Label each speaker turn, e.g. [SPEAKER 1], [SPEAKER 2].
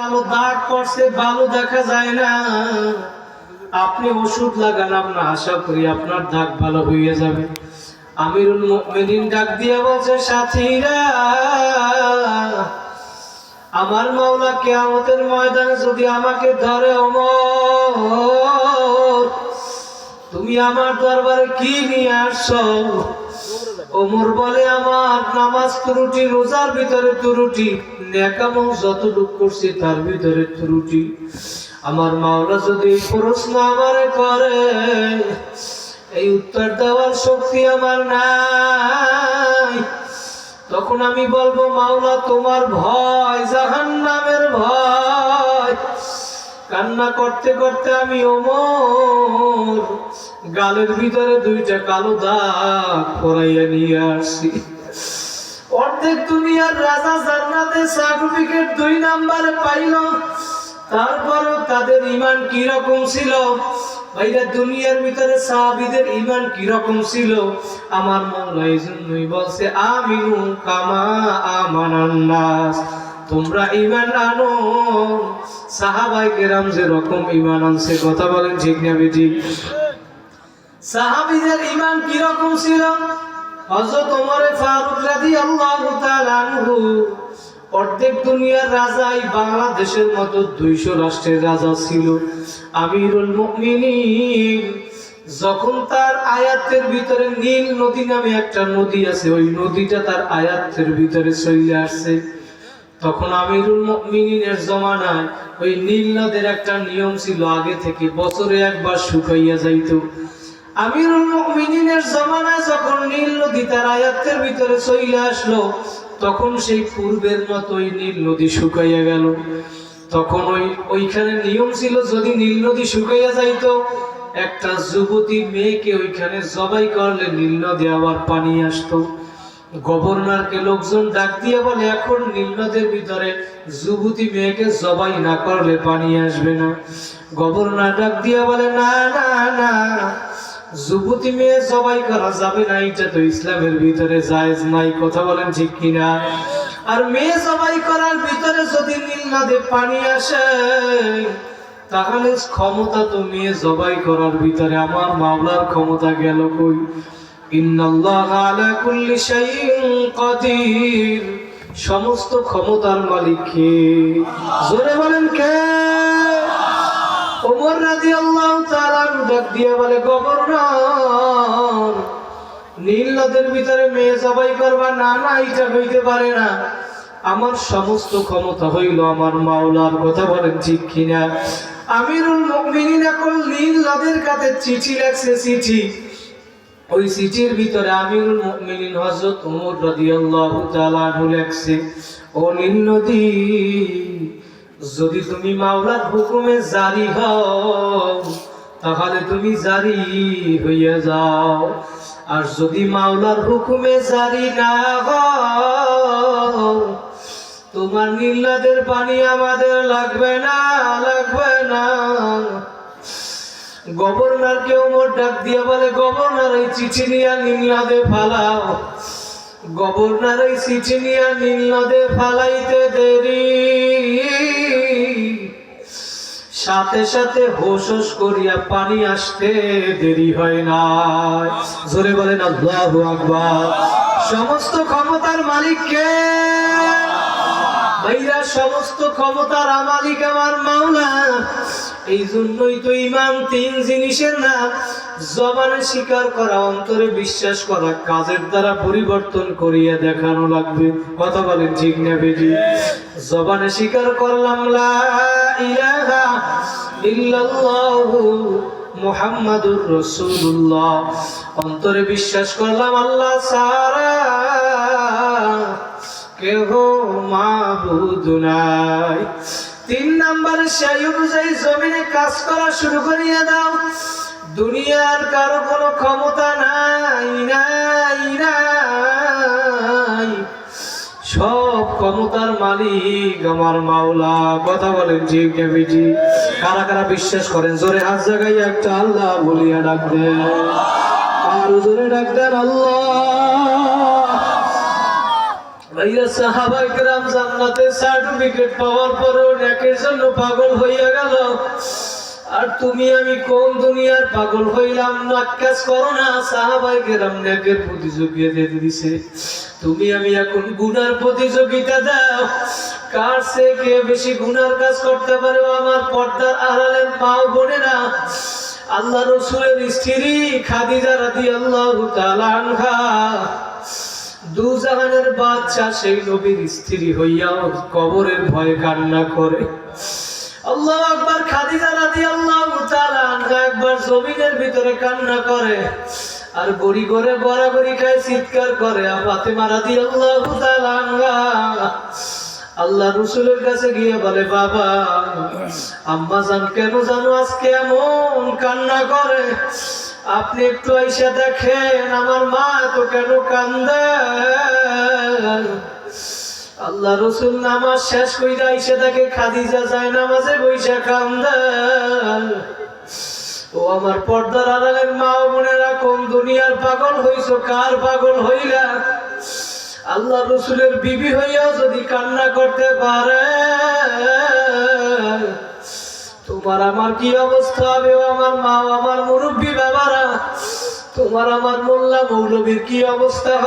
[SPEAKER 1] কালো দাগ পড়ছে ভালো দেখা যায় না। আপনি ওষুধ লাগান, আমরা আশা করি আপনার দাগ ভালো হয়ে যাবে। আমিরুল মুমিনিন ডাক বলছে, সাথীরা, আমার মাওলা কেয়ামতের ময়দানে যদি আমাকে ধরে ওমর, তুমি আমার দরবারে কি নিয়ে আসছো? ওমর বলে, আমার নামাজ ত্রুটি রোজার ভিতরে ত্রুটি নেকামল যতটুক করছি, তার ভিতরে ত্রুটি আমার মাওলা যদি প্রশ্ন আমারে করে, এই উত্তর দেওয়ার শক্তি আমার নাই। তখন আমি বলব, মাওলা, তোমার ভয়, জাহান্নামের ভয়। কান্না করতে করতে আমি ওমর, গালের ভিতরে দুইটা কালো দাগ পরাইয়া নিয়ে আসছি অর্ধেক দুনিয়ার রাজা জান্নাতের সার্টিফিকেট দুই নাম্বারে পাইল। তারপরেও তাদের ইমান কি রকম ছিল? ভাইরা দুনিয়ার ভিতরে সাহাবীদের ইমান কি রকম ছিল? আমার মৌলা এই জন্যই বলছে আমিনু কামা আমানান নাস। তোমরা ইমান আনো। সাহাবাই কেরাম যে রকম ইমান আনছে, কথা বলেন ঠিক না বেটি? সাহাবীদের ইমান কি রকম ছিল? হযরত ওমর ফারুক রাদিয়াল্লাহু তাআলা আনহু, অর্ধেক দুনিয়ার রাজাই বাংলাদেশের মতো দুইশো রাষ্ট্রের রাজা ছিল। আমিরুল মুমিনিন, যখন তার আয়াতের ভিতরে নীল নদী নামে একটা নদী আছে, ওই নদীটা তার আয়াতের ভিতরে চলে আসছে। তখন আমিরুল মুমিনিনের জমানায় ওই নীল নদের একটা নিয়ম ছিল, আগে থেকে বছরে একবার শুকাইয়া যাইত। আমিরুল মুমিনিনের জমানায় যখন নীল নদী তার আয়াতের ভিতরে চলে আসলো, তখন সেই পূর্বের মতো ওই নীল নদী শুকাইয়া গেল। তখন ওই, ওইখানে নিয়ম ছিল, যদি নীল নদী শুকাইয়া যাইতো, একটা যুবতী মেয়েকে ওইখানে জবাই করলে নীল নদী আবার পানি আসতো। গভর্নরকে লোকজন ডাক দিয়ে বলে, এখন নীল নদের ভিতরে যুবতী মেয়েকে জবাই না করলে পানি আসবে না। গভর্নর ডাক দিয়ে বলে, না না না, যুবতী মেয়ে জবাই করা যাবে না, এটা তো ইসলামের ভিতরে জায়েজ নাই। কথা বলেন ঠিক কিনা? আর মেয়ে জবাই করার ভিতরে যদি নীল নদে পানি আসে, তাহলে ক্ষমতা তো মেয়ে জবাই করার ভিতরে। আমার মাওলার ক্ষমতা গেল কই? সমস্ত ক্ষমতার মালিক কে জোরে বলেন কে? ওমর রাদিয়াল্লাহু তাআলা ডাক দিয়ে বলে, গভর্নর, নীল নদের ভিতরে মেয়ে জবাই করবা না না, এটা হইতে পারে না। আমার সমস্ত ক্ষমতা হইল আমার মাওলার কথা বলেন ঠিক কিনা? আমিরুল মুমিনিন এখন নীল নদের কাছে চিঠি লেখছে, চিঠি। ওই চিঠির ভিতরে আমিরুল মুমিনিন হযরত ওমর রাদিয়াল্লাহু তাআলা লেখছে, ও নদী যদি তুমি মাওলার হুকুমে জারি হও, তাহলে তুমি জারি হইয়া যাও। আর যদি মাওলার হুকুমে জারি না হও, তোমার নীলাদের পানি আমাদের লাগবে না লাগবে না। গভর্নর কে ওমর ডাক দিয়া বলে, গভর্নর, এই চিঠি নিয়া নীল নদে ফালাও। গভর্নর, এই চিঠি নিয়া নীল নদে ফালাইতে দেরি। সাথে সাথে হোস হোস করিয়া পানি আসতে দেরি হয় না। জোরে বলেন, আল্লাহু আকবার। সমস্ত ক্ষমতার মালিক কে ভাইরা, সমস্ত ক্ষমতার মালিক আমার মাওলা। এই জন্যই তো ইমান তিন জিনিসের নাম, জবানে স্বীকার করা, অন্তরে বিশ্বাস করা, কাজের দ্বারা পরিবর্তন করিয়া দেখানো লাগবে। কথা বলেন ঠিক না বেজি জবানে স্বীকার করলাম মুহাম্মাদুর রাসূলুল্লাহ। অন্তরে বিশ্বাস করলাম, আল্লাহ সারা কেহ মাবুদ নাই। তিন নম্বরে, সেই অনুযায়ী জমিনে কাজ করা শুরু করিয়া দাও। দুনিয়ার কারও কোনো ক্ষমতা নাই নাই নাই। সব ক্ষমতার মালিক আমার মাওলা। কথা বলেন ঠিক বেটি? কারা কারা বিশ্বাস করেন? জোরে হাত জায়গায় একটা আল্লাহ বলিয়া ডাক দেন। আর জোরে ডাক দেন আল্লাহ। ভাইয়া সাহাবাই কেরাম জান্নাতে সার্টিফিকেট পাওয়ার পরেও নেকের জন্য পাগল হইয়া গেল। আর তুমি, আমি কোন দুনিয়ার পাগল হইলাম? নাক্কাজ করো না সাহাবাই কেরাম নেকের প্রতিযোগিতা দিতে দিছে। তুমি, আমি এখন গুনার প্রতিযোগিতা দাও। কার সে কে বেশি গুনার কাজ করতে পারে? আমার পর্দার আড়ালের পাও বোনেরা। আল্লাহ রসুলের স্ত্রী খাদিজা রাদি আল্লাহ আনহা। দুজাহানের বাচ্চা সেই নবীর স্ত্রী হইয়াও কবরের ভয়ে কান্না করে। আল্লাহ একবার খাদিজা রাদি আল্লাহ একবার জমিনের ভিতরে কান্না করে আর গড়ি করে গড়াগড়ি খায় চিৎকার করে আর ফাতেমা রাদি আল্লাহ আল্লাহ রসুলের কাছে গিয়ে বলে, বাবা, আম্মা জান কেন জানো আজকে এমন কান্না করে? আপনি একটু আইসা দেখেন, আমার মা তো কেন কান্দে? আল্লাহ রসুল নামাজ শেষ কইরা আইসা দেখে খাদিজা যায় নামাজে বৈশা কান্দে। ও আমার পর্দার আড়ালের মা বোনেরা, কোন দুনিয়ার পাগল হইছো, কার পাগল হইলা? আল্লাহ রসুলের বিবি হইয়াও যদি কান্না করতে পারে তোমার আমার কি অবস্থা হবে আমার মা আমার মুরব্বী বাবারা তোমার আমার মোল্লা মৌলবীর কি অবস্থা?